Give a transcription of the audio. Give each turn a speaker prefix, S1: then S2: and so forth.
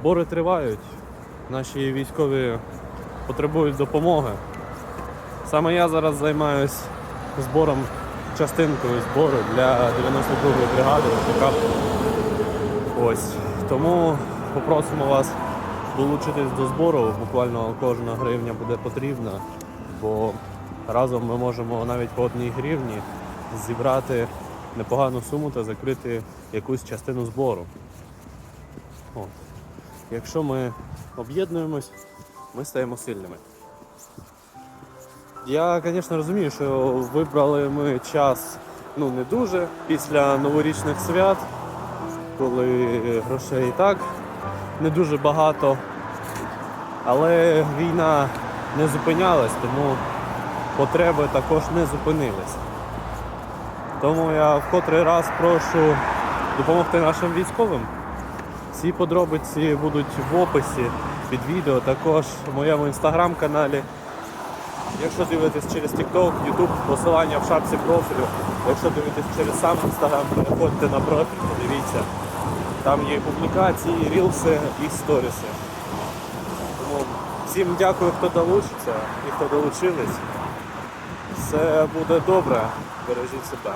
S1: Збори тривають. Наші військові потребують допомоги. Саме я зараз займаюсь збором частинкою збору для 92-ї бригади. Ось. Тому попросимо вас долучитись до збору. Буквально кожна гривня буде потрібна, бо разом ми можемо навіть по одній гривні зібрати непогану суму та закрити якусь частину збору. От. Якщо ми об'єднуємось, ми стаємо сильними. Я, звісно, розумію, що вибрали ми час ну, не дуже після новорічних свят, коли грошей і так не дуже багато. Але війна не зупинялась, тому потреби також не зупинились. Тому я в котрий раз прошу допомогти нашим військовим. Всі подробиці будуть в описі під відео, також в моєму інстаграм-каналі. Якщо дивитесь через TikTok, YouTube, посилання в шапці профілю. Якщо дивитесь через сам інстаграм, переходьте на профіль, подивіться. Там є і публікації, рілси і сторіси. Тому всім дякую, хто долучиться і хто долучились. Все буде добре. Бережіть себе.